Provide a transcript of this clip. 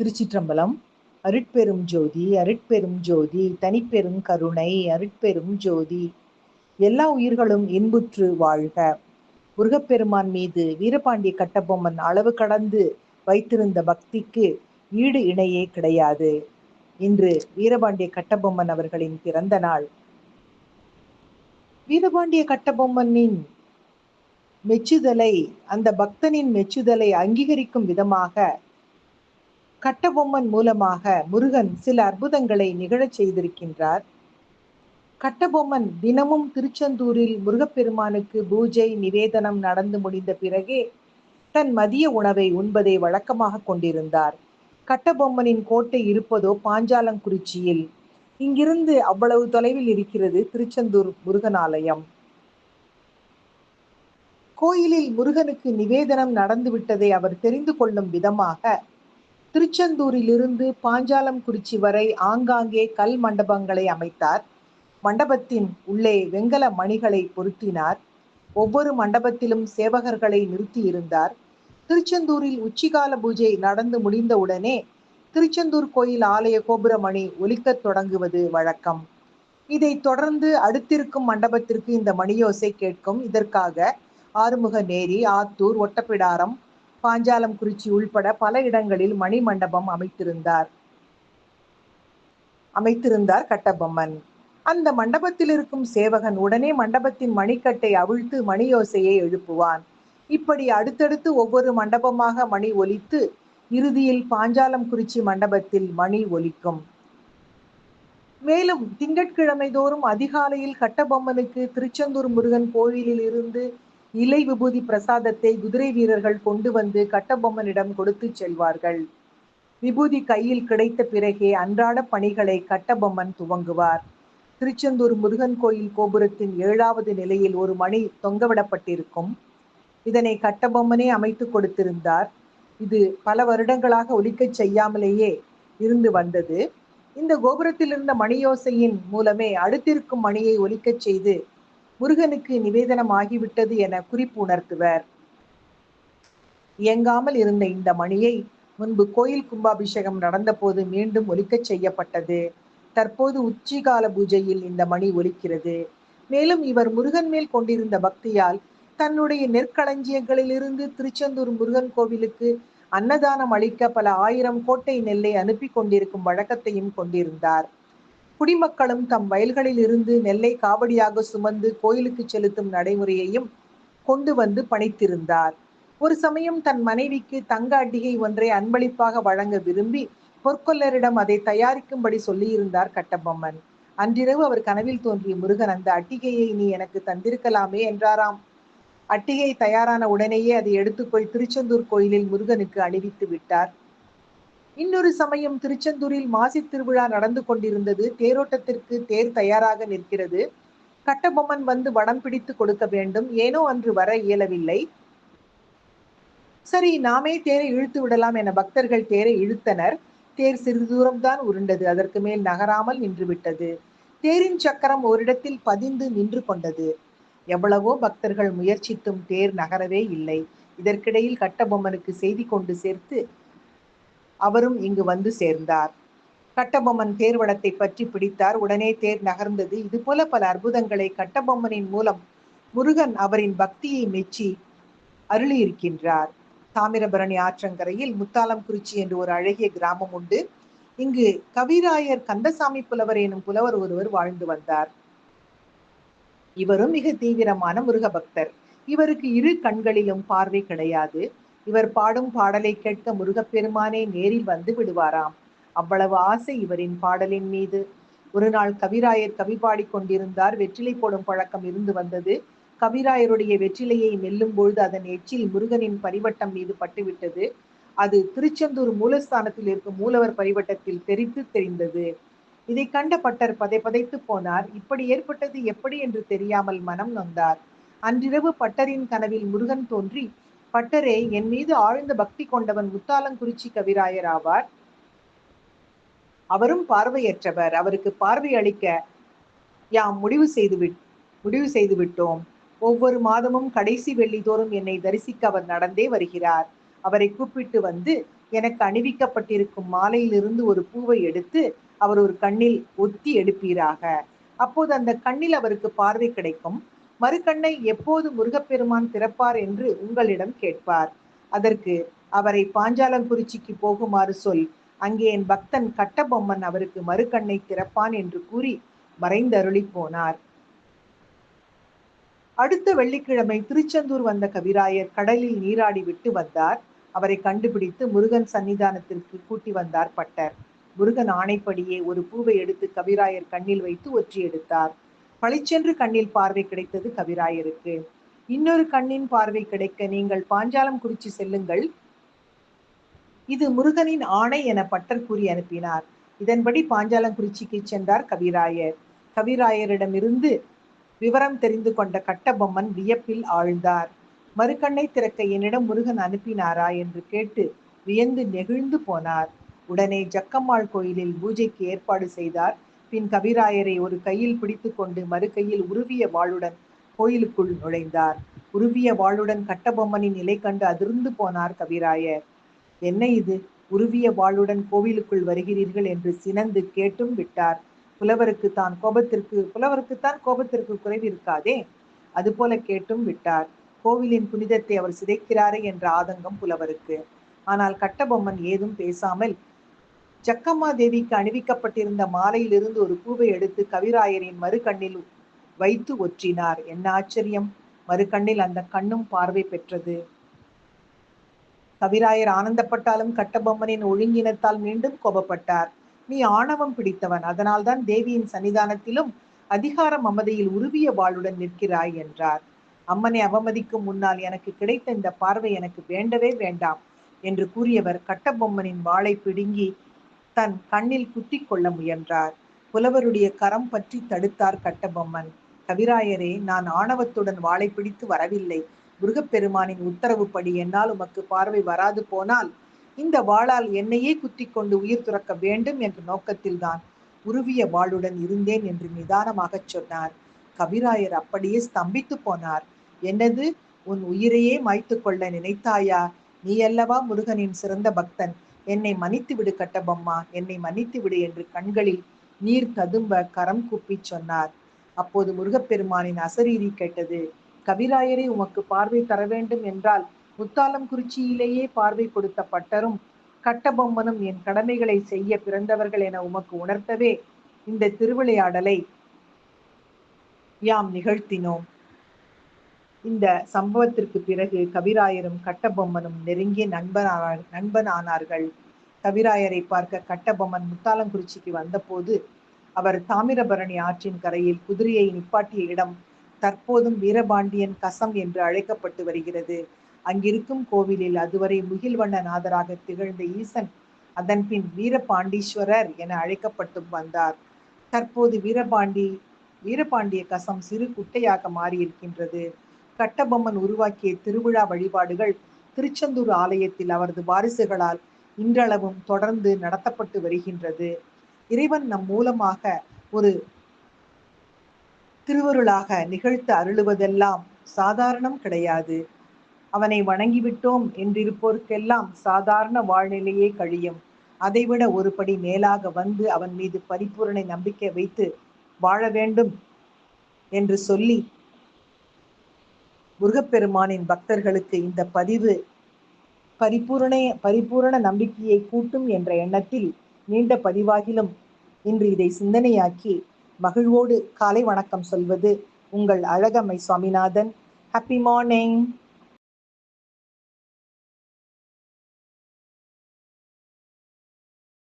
திருச்சிற்றம்பலம் அருட்பெரும் ஜோதி அருட்பெரும் ஜோதி தனிப்பெரும் கருணை அருட்பெரும் ஜோதி. எல்லா உயிர்களும் இன்புற்று வாழ்க. முருகப்பெருமான் மீது வீரபாண்டிய கட்டபொம்மன் அளவு கடந்து வைத்திருந்த பக்திக்கு ஈடு இணையே கிடையாது. இன்று வீரபாண்டிய கட்டபொம்மன் அவர்களின் பிறந்த நாள். வீரபாண்டிய கட்டபொம்மனின் மெச்சுதலை அந்த பக்தனின் மெச்சுதலை அங்கீகரிக்கும் விதமாக கட்டபொம்மன் மூலமாக முருகன் சில அற்புதங்களை நிகழச் செய்திருக்கின்றார். கட்டபொம்மன் தினமும் திருச்செந்தூரில் முருகப்பெருமானுக்கு பூஜை நிவேதனம் நடந்து முடிந்த பிறகே தன் மதிய உணவை உண்பதை வழக்கமாக கொண்டிருந்தார். கட்டபொம்மனின் கோட்டை இருப்பதோ பாஞ்சாலங்குறிச்சியில். இங்கிருந்து அவ்வளவு தொலைவில் இருக்கிறது திருச்செந்தூர் முருகனாலயம். கோயிலில் முருகனுக்கு நிவேதனம் நடந்துவிட்டதை அவர் தெரிந்து கொள்ளும் விதமாக திருச்செந்தூரிலிருந்து பாஞ்சாலம் குறிச்சி வரை ஆங்காங்கே கல் மண்டபங்களை அமைத்தார். மண்டபத்தின் உள்ளே வெங்கல மணிகளை பொருத்தினார். ஒவ்வொரு மண்டபத்திலும் சேவகர்களை நிறுத்தியிருந்தார். திருச்செந்தூரில் உச்சிகால பூஜை நடந்து முடிந்தவுடனே திருச்செந்தூர் கோயில் ஆலய கோபுர மணி ஒலிக்கத் தொடங்குவது வழக்கம். இதை தொடர்ந்து அடுத்திருக்கும் மண்டபத்திற்கு இந்த மணியோசை கேட்கும். இதற்காக ஆறுமுக நேரி ஆத்தூர் ஒட்டப்பிடாரம் பாஞ்சாலம் குறிச்சி உள்பட பல இடங்களில் மணி மண்டபம் அமைத்திருந்தார். அமைத்திருந்தார் கட்டபொம்மன். அந்த மண்டபத்தில் இருக்கும் சேவகன் உடனே மண்டபத்தின் மணிக்கட்டை அவிழ்த்து மணியோசையை எழுப்புவான். இப்படி அடுத்தடுத்து ஒவ்வொரு மண்டபமாக மணி ஒலித்து இறுதியில் பாஞ்சாலம் குறிச்சி மண்டபத்தில் மணி ஒலிக்கும். மேலும் திங்கட்கிழமை தோறும் அதிகாலையில் கட்டபொம்மனுக்கு திருச்செந்தூர் முருகன் கோவிலில் இருந்து இலை விபூதி பிரசாதத்தை குதிரை வீரர்கள் கொண்டு வந்து கட்டபொம்மனிடம் கொடுத்து செல்வார்கள். விபூதி கையில் கிடைத்த பிறகே அன்றாட பணிகளை கட்டபொம்மன் துவங்குவார். திருச்செந்தூர் முருகன் கோயில் கோபுரத்தின் ஏழாவது நிலையில் ஒரு மணி தொங்கவிடப்பட்டிருக்கும். இதனை கட்டபொம்மனே அமைத்து கொடுத்திருந்தார். இது பல வருடங்களாக ஒலிக்கச் செய்யாமலேயே இருந்து வந்தது. இந்த கோபுரத்தில் இருந்த மணியோசையின் மூலமே அடுத்திருக்கும் மணியை ஒலிக்கச் செய்து முருகனுக்கு நிவேதனம் ஆகிவிட்டது என குறிப்பு உணர்த்துவர். இயங்காமல் இருந்த இந்த மணியை முன்பு கோயில் கும்பாபிஷேகம் நடந்தபோது மீண்டும் ஒலிக்கச் செய்யப்பட்டது. தற்போது உச்சிகால பூஜையில் இந்த மணி ஒலிக்கிறது. மேலும் இவர் முருகன் மேல் கொண்டிருந்த பக்தியால் தன்னுடைய நெற்களஞ்சியங்களிலிருந்து திருச்செந்தூர் முருகன் கோவிலுக்கு அன்னதானம் அளிக்க பல ஆயிரம் கோட்டை நெல்லை அனுப்பி கொண்டிருக்கும் வழக்கத்தையும் கொண்டிருந்தார். குடிமக்களும் தம் வயல்களில் இருந்து நெல்லை காவடியாக சுமந்து கோயிலுக்கு செலுத்தும் நடைமுறையையும் கொண்டு வந்து பணித்திருந்தார். ஒரு சமயம் தன் மனைவிக்கு தங்க அட்டிகை ஒன்றை அன்பளிப்பாக வழங்க விரும்பி பொற்கொல்லரிடம் அதை தயாரிக்கும்படி சொல்லியிருந்தார் கட்டபொம்மன். அன்றிரவு அவர் கனவில் தோன்றிய முருகன் அந்த அட்டிகையை நீ எனக்கு தந்திருக்கலாமே என்றாராம். அட்டிகை தயாரான உடனேயே அதை எடுத்து போய் திருச்செந்தூர் கோயிலில் முருகனுக்கு அணிவித்து விட்டார். இன்னொரு சமயம் திருச்செந்தூரில் மாசி திருவிழா நடந்து கொண்டிருந்தது தேரோட்டத்திற்கு தேர் தயாராக நிற்கிறது. கட்டபொம்மன் வந்து வடம் பிடித்து கொடுக்க வேண்டும். ஏனோ அன்று வர இயலவில்லை. சரி நாமே தேரை இழுத்து விடலாம் என பக்தர்கள் தேரை இழுத்தனர். தேர் சிறிது தூரம்தான் உருண்டது. அதற்கு மேல் நகராமல் நின்று விட்டது. தேரின் சக்கரம் ஓரிடத்தில் பதிந்து நின்று கொண்டது. எவ்வளவோ பக்தர்கள் முயற்சித்தும் தேர் நகரவே இல்லை. இதற்கிடையில் கட்டபொம்மனுக்கு செய்தி கொண்டு சேர்த்து அவரும் இங்கு வந்து சேர்ந்தார். கட்டபொம்மன் தேர்வடத்தை பற்றி பிடித்தார். உடனே தேர் நகர்ந்தது. இது போல பல அற்புதங்களை கட்டபொம்மனின் மூலம் முருகன் அவரின் பக்தியை மெச்சி அருளியிருக்கின்றார். தாமிரபரணி ஆற்றங்கரையில் முத்தாலம் குறிச்சி என்று ஒரு அழகிய கிராமம் உண்டு. இங்கு கவிராயர் கந்தசாமி புலவர் எனும் புலவர் ஒருவர் வாழ்ந்து வந்தார். இவரும் மிக தீவிரமான முருக பக்தர் இவருக்கு இரு கண்களிலும் பார்வை கிடையாது. இவர் பாடும் பாடலை கேட்க முருகப்பெருமானே நேரில் வந்து விடுவாராம். அவ்வளவு ஆசை இவரின் பாடலின் மீது. ஒரு நாள் கவிராயர் கவி பாடிக் கொண்டிருந்தார். வெற்றிலை போடும் பழக்கம் இருந்து வந்தது. கவிராயருடைய வெற்றிலையை மெல்லும் பொழுது அதன் எச்சில் முருகனின் பரிவட்டம் மீது பட்டுவிட்டது. அது திருச்செந்தூர் மூலஸ்தானத்தில் இருக்கும் மூலவர் பரிவட்டத்தில் தெரித்து தெரிந்தது. இதை கண்ட பட்டர் பதை பதைத்து போனார். இப்படி ஏற்பட்டது எப்படி என்று தெரியாமல் மனம் நொந்தார். அன்றிரவு பட்டரின் கனவில் முருகன் தோன்றி பட்டரே என் மீது ஆழ்ந்த பக்தி கொண்டவன் முத்தாலங்குறிச்சி கவிராயர் ஆவார் அவரும் பார்வையற்றவர். அவருக்கு பார்வை அளிக்க யாம் முடிவு செய்து முடிவு செய்து விட்டோம் ஒவ்வொரு மாதமும் கடைசி வெள்ளி தோறும் என்னை தரிசிக்க அவர் நடந்தே வருகிறார். அவரை கூப்பிட்டு வந்து எனக்கு அணிவிக்கப்பட்டிருக்கும் மாலையிலிருந்து ஒரு பூவை எடுத்து அவர் ஒரு கண்ணில் ஒத்தி எடுப்பீராக. அப்போது அந்த கண்ணில் அவருக்கு பார்வை கிடைக்கும். மறுக்கண்ணை எப்போது முருகப்பெருமான் திறப்பார் என்று உங்களிடம் கேட்பார். அதற்கு அவரை பாஞ்சாலங்குறிச்சிக்கு போகுமாறு சொல். அங்கே என் பக்தன் கட்டபொம்மன் அவருக்கு மறுக்கண்ணை திறப்பான் என்று கூறி மறைந்தருளி போனார். அடுத்த வெள்ளிக்கிழமை திருச்செந்தூர் வந்த கவிராயர் கடலில் நீராடி விட்டு வந்தார். அவரை கண்டுபிடித்து முருகன் சன்னிதானத்திற்கு கூட்டி வந்தார் பட்டர். முருகன் ஆணைப்படியே ஒரு பூவை எடுத்து கவிராயர் கண்ணில் வைத்து ஒற்றி எடுத்தார். பளிச்சென்று கண்ணில் பார்வை கிடைத்தது கவிராயருக்கு. இன்னொரு கண்ணின் பார்வை கிடைக்க நீங்கள் பாஞ்சாலம் குறிச்சி செல்லுங்கள். இது முருகனின் ஆணை என பட்டர் கூறி அனுப்பினார். இதன்படி பாஞ்சாலங்குறிச்சிக்கு சென்றார் கவிராயர். கவிராயரிடமிருந்து விவரம் தெரிந்து கொண்ட கட்டபொம்மன் வியப்பில் ஆழ்ந்தார். மறுக்கண்ணை திறக்க என்னிடம் முருகன் அனுப்பினாரா என்று கேட்டு வியந்து நெகிழ்ந்து போனார். உடனே ஜக்கம்மாள் கோயிலில் பூஜைக்கு ஏற்பாடு செய்தார். பின் கவிராயரை ஒரு கையில் பிடித்து கொண்டு மறு கையில் உருவிய வாளுடன் கோயிலுக்குள் நுழைந்தார். உருவிய வாளுடன் கட்டபொம்மனின் நிலை கண்டு அதிர்ந்து போனார் கவிராயர் என்ன இது? உருவிய வாளுடன் கோவிலுக்குள் வருகிறீர்கள்? என்று சினந்து கேட்டும் விட்டார். புலவருக்கு தான் கோபத்திற்கு புலவருக்குத்தான் கோபத்திற்கு குறைவு இருக்காதே? அதுபோல கேட்டும் விட்டார். கோவிலின் புனிதத்தை அவர் சிதைக்கிறாரே என்ற ஆதங்கம் புலவருக்கு. ஆனால் கட்டபொம்மன் ஏதும் பேசாமல் ஜக்கம்மா தேவிக்கு அணிவிக்கப்பட்டிருந்த மாலையிலிருந்து ஒரு பூவை எடுத்து கவிராயரின் மறுகண்ணில் வைத்து ஒற்றினார். என்ன ஆச்சரியம்? மறுகண்ணில் அந்த கண்ணும் பார்வை பெற்றது. கவிராயர் ஆனந்தப்பட்டாலும் கட்டபொம்மனின் ஒழுங்கினத்தால் மீண்டும் கோபப்பட்டார். நீ ஆணவம் பிடித்தவன். அதனால்தான் தேவியின் சன்னிதானத்திலும் அதிகார மமதையில் உருவிய வாளுடன் நிற்கிறாய் என்றார். அம்மனை அவமதிக்கும் முன்னால் எனக்கு கிடைத்த இந்த பார்வை எனக்கு வேண்டவே வேண்டாம் என்று கூறியவர் கட்டபொம்மனின் வாளை பிடுங்கி தன் கண்ணில் குத்தி கொள்ள முயன்றார். புலவருடைய கரம் பற்றி தடுத்தார் கட்டபொம்மன். கவிராயரே நான் ஆணவத்துடன் வாளை பிடித்து வரவில்லை. முருகப்பெருமானின் உத்தரவுப்படி என்னால் உமக்கு பார்வை வராது போனால் இந்த வாளால் என்னையே குத்தி கொண்டு உயிர் துறக்க வேண்டும் என்ற நோக்கத்தில்தான் உருவிய வாளுடன் இருந்தேன் என்று நிதானமாகச் சொன்னார். கவிராயர் அப்படியே ஸ்தம்பித்து போனார். என்னது? உன் உயிரையே மாய்த்து கொள்ள நினைத்தாயா? நீ அல்லவா முருகனின் சிறந்த பக்தன்? என்னை மன்னித்து விடு கட்டபொம்மா என்னை மன்னித்து விடு என்று கண்களில் நீர் ததும்ப கரம் கூப்பி சொன்னார். அப்போது முருகப்பெருமானின் அசரீரி கேட்டது கவிராயரை உமக்கு பார்வை தர வேண்டும் என்றால் முத்தாலம் குறிச்சியிலேயே பார்வை கொடுத்த பட்டரும் கட்டபொம்மனும் என் கடமைகளை செய்ய பிறந்தவர்கள் என உமக்கு உணர்த்தவே இந்த திருவிளையாடலை யாம் நிகழ்த்தினோம். இந்த சம்பவத்திற்கு பிறகு கவிராயரும் கட்டபொம்மனும் நெருங்கிய நண்பனானார் நண்பனானார்கள். கவிராயரை பார்க்க கட்டபொம்மன் முத்தாலங்குறிச்சிக்கு வந்தபோது அவர் தாமிரபரணி ஆற்றின் கரையில் குதிரையை நிப்பாட்டிய இடம் தற்போதும் வீரபாண்டியன் கசம் என்று அழைக்கப்பட்டு வருகிறது. அங்கிருக்கும் கோவிலில் அதுவரை முகில்வண்ணநாதராக திகழ்ந்த ஈசன் அதன்பின் வீரபாண்டீஸ்வரர் என அழைக்கப்பட்டும் வந்தார். தற்போது வீரபாண்டி வீரபாண்டிய கசம் சிறு குட்டையாக மாறியிருக்கின்றது. கட்டபொம்மன் உருவாக்கிய திருவிழா வழிபாடுகள் திருச்செந்தூர் ஆலயத்தில் அவரது வாரிசுகளால் இன்றளவும் தொடர்ந்து நடத்தப்பட்டு வருகின்றது. இறைவன் நம் மூலமாக ஒரு திருவருளாக நிகழ்த்த அருளுவதெல்லாம் சாதாரணம் கிடையாது. அவனை வணங்கிவிட்டோம் என்றிருப்போருக்கெல்லாம் சாதாரண வாழ்நிலையே கழியும். அதைவிட ஒருபடி மேலாக வந்து அவன் மீது பரிபூரணை நம்பிக்கை வைத்து வாழ வேண்டும் என்று சொல்லி முருகப்பெருமானின் பக்தர்களுக்கு இந்த பதிவு பரிபூரண பரிபூரண நம்பிக்கையை கூட்டும் என்ற எண்ணத்தில் நீண்ட பதிவாகிலும் இன்று இதை சிந்தனையாக்கி மகிழ்வோடு காலை வணக்கம் சொல்வது உங்கள் அழகம்மை சுவாமிநாதன். Happy morning